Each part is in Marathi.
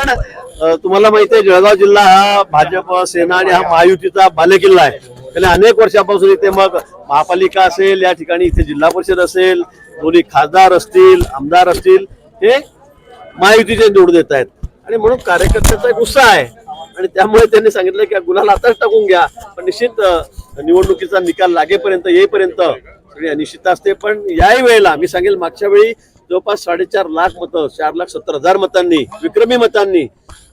कारण तुम्हाला माहिती आहे जळगाव जिल्हा हा भाजप सेना आणि हा महायुतीचा बालेकिल्ला आहे. गेल्या अनेक वर्षापासून इथे मग महापालिका असेल या ठिकाणी इथे जिल्हा परिषद असेल दोन्ही खासदार असतील आमदार असतील हे महायुतीचे निवडून देत आहेत. आणि म्हणून कार्यकर्त्यांचा एक उत्साह आहे. आणि त्यामुळे त्यांनी सांगितलं की गुन्हाला आताच टाकून घ्या. पण निश्चित निवडणुकीचा निकाल लागेपर्यंत येईपर्यंत सगळी अनिश्चित असते. पण याही वेळेला मी सांगेल मागच्या वेळी जवळपास साडेचार लाख मतं चार लाख सत्तर हजार मतांनी विक्रमी मतांनी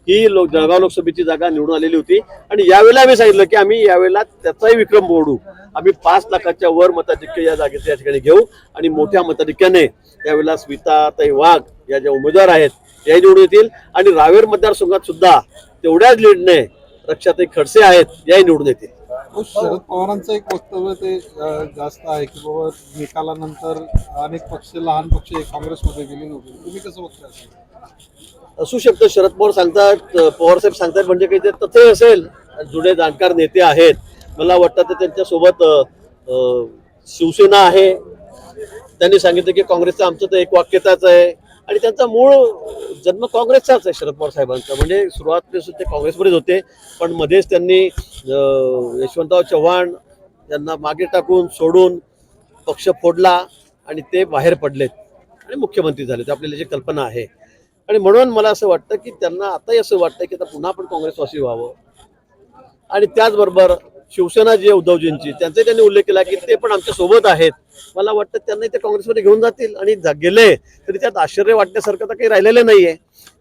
ही लोक जळगाव लोकसभेची जागा निवडून आलेली होती. आणि यावेळेला आम्ही सांगितलं की आम्ही यावेळेला त्याचाही विक्रम मोडू. आम्ही पाच लाखाच्या वर मताधिक्य या जागेचे या ठिकाणी घेऊ आणि मोठ्या मताधिक्याने यावेळेला स्मिता ताई वाघ या ज्या उमेदवार आहेत या निवडून येतील. आणि रावेर मतदारसंघात सुद्धा तेवढ्याच लीडने रक्षाताई खडसे आहेत याही निवडून येतील. हो, शरद पवारांचं एक वक्तव्य ते जास्त आहे की बाबा निकालानंतर अनेक पक्ष लहान पक्ष काँग्रेसमध्ये गेले नव्हते. तुम्ही कसं बघता असू शकतं शरद पवार सांगतात पवार साहेब सांगतात म्हणजे काही ते तथ्य असेल. जुने जाणकार नेते आहेत. मला वाटतं ते त्यांच्यासोबत शिवसेना आहे. त्यांनी सांगितलं की काँग्रेसचं आमचं तर एक वाक्यताच आहे. आणि त्यांचा मूळ जन्म काँग्रेसचाच आहे शरद पवार साहेबांचा. म्हणजे सुरुवातीपासून ते काँग्रेसमध्येच होते पण मध्येच त्यांनी यशवंतराव चव्हाण यांना मागे टाकून सोडून पक्ष फोडला आणि ते बाहेर पडलेत आणि मुख्यमंत्री झाले. ते आपल्याला जी कल्पना आहे. आणि म्हणून मला असं वाटतं की त्यांना आताही असं वाटतं की आता पुन्हा पण काँग्रेसवासी व्हावं. आणि त्याचबरोबर शिवसेना जी आहे उद्धवजींची त्यांचाही त्यांनी उल्लेख केला की ते पण आमच्यासोबत आहेत. मला वाटतं त्यांना ते काँग्रेसमध्ये घेऊन जातील. आणि जा- गेले तरी त्यात आश्चर्य वाटण्यासारखं तर काही राहिलेलं नाहीये.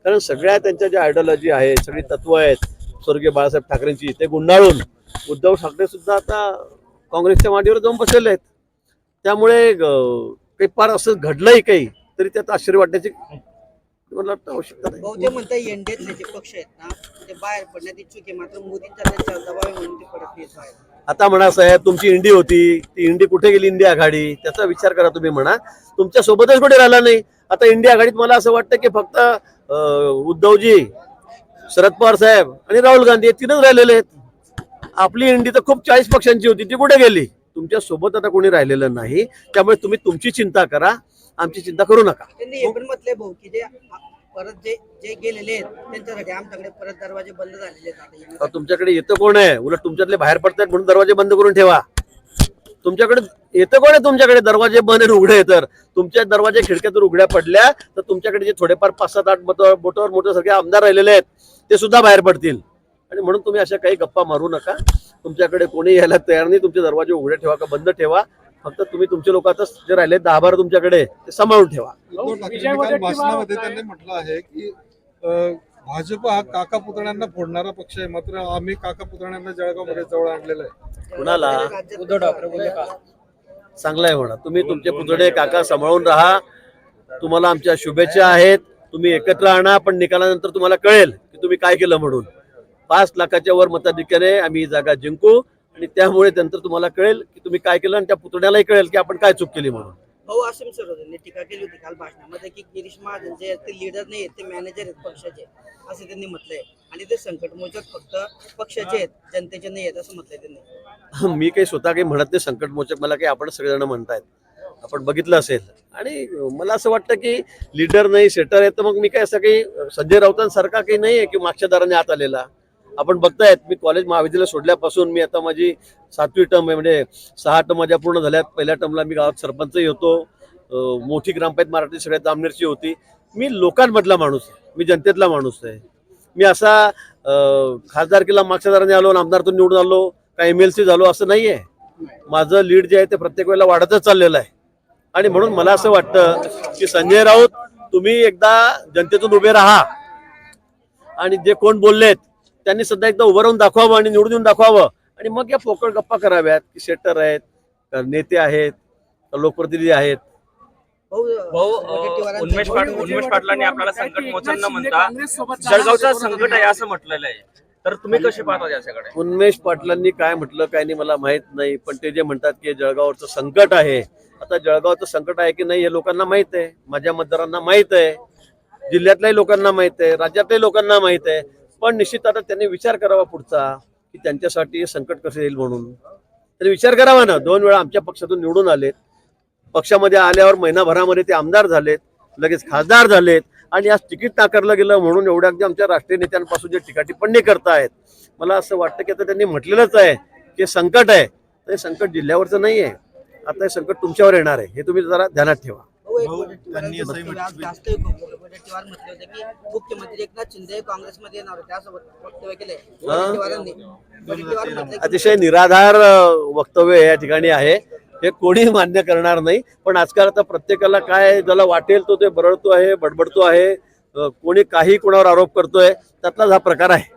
कारण सगळ्या त्यांच्या ज्या आयडिओलॉजी आहे सगळी तत्व आहेत स्वर्गीय बाळासाहेब ठाकरेंची ते गुंडाळून उद्धव ठाकरे सुद्धा आता काँग्रेसच्या मांडीवर जाऊन बसलेले आहेत. त्यामुळे काही फार असं घडलंही काही तरी त्यात आश्चर्य वाटण्याची आवश्यकता नाही. म्हणतात जे पक्ष आहेत ना ते बाहेर पडण्यात इच्छुक आहे मात्र मोदींचा त्यांच्यावर दबाव म्हणून ते पडत येत आहे आता म्हणा साहेब तुमची इंडी होती ती इंडी कुठे गेली इंडी आघाडी? त्याचा विचार करा तुम्ही म्हणा. तुमच्या सोबतच कुठे राहिला नाही. आता इंडी आघाडीत मला असं वाटतं की फक्त अं, उद्धवजी शरद पवार साहेब आणि राहुल गांधी हे तीनच राहिलेले आहेत. आपली इंडी तर खूप चाळीस पक्षांची होती ती कुठे गेली? तुमच्यासोबत आता कोणी राहिलेलं नाही. त्यामुळे तुम्ही तुमची चिंता करा. आमची चिंता करू नका. त्यांनी हे पण म्हटलंय भाऊ की जे परत जे जे गेलेले आहेत त्यांच्यासाठी आमच्याकडे परत दरवाजे बंद झालेले आहेत आता. तुमच्याकडे येतं कोण आहे? उलट तुमच्यातले बाहेर पडतात म्हणून दरवाजे बंद करून ठेवा. तुमच्याकडे येतं कोण आहे तुमच्याकडे? दरवाजे बंद आणि उघडे तर. तुमच्या दरवाजे खिडक्यातून उघड्या पडल्या तर तुमच्याकडे जे थोडेफार पाच सात आठ बोटावर मोठे सगळे आमदार राहिलेले आहेत ते सुद्धा बाहेर पडतील. आणि म्हणून तुम्ही अशा काही गप्पा मारू नका. तुमच्याकडे कोणी यायला तयार नाही. तुमचे दरवाजे उघडे ठेवा का बंद ठेवा? फक्त तुम्ही तुमचे लोक आता जे राहिले दहा बारा तुमच्याकडे ते सांभाळून ठेवा. भाषणामध्ये त्यांनी म्हटलं आहे की भाजप हा काका पुतण्यांना फोडणारा पक्ष आहे मात्र आम्ही काका पुतण्यांना जळगावमध्ये जवळ आणलेलं आहे. कुणाला? उद्धव ठाकरे बोलले का? चांगलं आहे म्हणा. तुम्ही तुमचे पुतळे काका सांभाळून राहा. तुम्हाला आमच्या शुभेच्छा आहेत. तुम्ही एकत्र आणा पण निकालानंतर तुम्हाला कळेल की तुम्ही काय केलं म्हणून. पाच लाखाच्या वर मताधिक्याने आम्ही ही जागा जिंकू. आणि त्यामुळे नंतर तुम्हाला कळेल की तुम्ही काय केलं आणि त्या पुतण्यालाही कळेल की आपण काय चूक केली म्हणून. भाऊ आसिम सरोदयांनी टीका केली होती काल भाषणामध्ये की गिरीश महाजन जे आहेत ते लीडर नाही आहेत ते मॅनेजर आहेत पक्षाचे असं त्यांनी म्हटलंय. आणि ते संकटमोचक फक्त पक्षाचे आहेत जनतेचे नाही आहेत असं म्हटलंय त्यांनी. मी काही स्वतः काही म्हणत नाही संकटमोचक मला काही आपण सगळेजण म्हणतायत. आपण बघितलं असेल. आणि मला असं वाटतं की लीडर नाही सेटर आहे तर मग मी काय असं काही संजय राऊतांसारखा काही नाही आहे की मागच्या दाराने आत आलेला? आपण बघतायत मी कॉलेज महाविद्यालय सोडल्यापासून मी आता माझी सातवी टर्म आहे म्हणजे सहा टर्म माझ्या पूर्ण झाल्यात. पहिल्या टर्मला मी गावात सरपंचही होतो. मोठी ग्रामपंचायत मराठी सगळ्यात जामनेरची होती. मी लोकांमधला माणूस आहे. मी जनतेतला माणूस आहे. मी असा खासदारकीला मागच्या दाराने आलो आणि आमदारतून निवडून आलो का एम एल सी झालो असं नाही आहे माझं लीड जे आहे ते प्रत्येक वेळेला वाढतच चाललेलं आहे. आणि म्हणून मला असं वाटतं की संजय राऊत तुम्ही एकदा जनतेतून उभे राहा. आणि जे कोण बोललेत त्यांनी सध्या एकदा उभं राहून दाखवावं आणि निवडून दाखवावं. आणि मग या पोकळ गप्पा कराव्यात. की सेटर आहेत का नेते आहेत लोकप्रतिनिधी आहेत. भाऊ भाऊ वडेट्टीवारांचं- अ, उन्मेष पाट उन्मेष पाटलांनी आपल्याला संकट मोचन न म्हणता जळगावचं संकट आहे असं म्हटलेलं आहे. तर तुम्ही कसे पाहता याच्याकडे उन्मेष पाटलांनी काय म्हटलं काय नाही मला माहीत नाही पण ते जे म्हणतात की जळगावचं संकट आहे. आता जळगावचं संकट आहे की नाही हे लोकांना माहीत आहे. माझ्या मतदारांना माहीत आहे. जिल्ह्यातल्याही लोकांना माहीत आहे. राज्यातल्याही लोकांना माहीत आहे. पण निश्चित आता त्यांनी विचार करावा पुढचा की त्यांच्यासाठी संकट कसं येईल म्हणून. त्यांनी विचार करावा ना. दोन वेळा आमच्या पक्षातून निवडून आलेत. पक्षामध्ये आल्यावर महिनाभरामध्ये ते आमदार झालेत लगेच खासदार झालेत. आणि आज तिकीट नाकारलं गेलं म्हणून एवढ्या अगदी आमच्या राष्ट्रीय नेत्यांपासून जे टीकाटिप्पणी करतायत मला असं वाटतं की आता त्यांनी म्हटलेलंच आहे की संकट आहे. तर हे संकट जिल्ह्यावरचं नाही आहे आता हे संकट तुमच्यावर येणार आहे. हे तुम्ही जरा ध्यानात ठेवा. भाऊ, एक भाऊ, वडेट्टीवारांचं त्यांनी असंही वक्तव्य आज जास्त वडेट्टीवार म्हटले होते की मुख्यमंत्री एकनाथ शिंदे काँग्रेसमध्ये येणार होते. असं वक्तव्य केलंय. वडेट्टीवारांनी वडेट्टीवार म्हटले की अतिशय निराधार वक्तव्य या ठिकाणी आहे. हे कोणी मान्य करणार नाही. पण आजकाल आता प्रत्येकाला काय ज्याला वाटेल तो ते बरळतो आहे बडबडतो आहे. कोणी काही कोणावर आरोप करतोय त्यातलाच हा प्रकार आहे.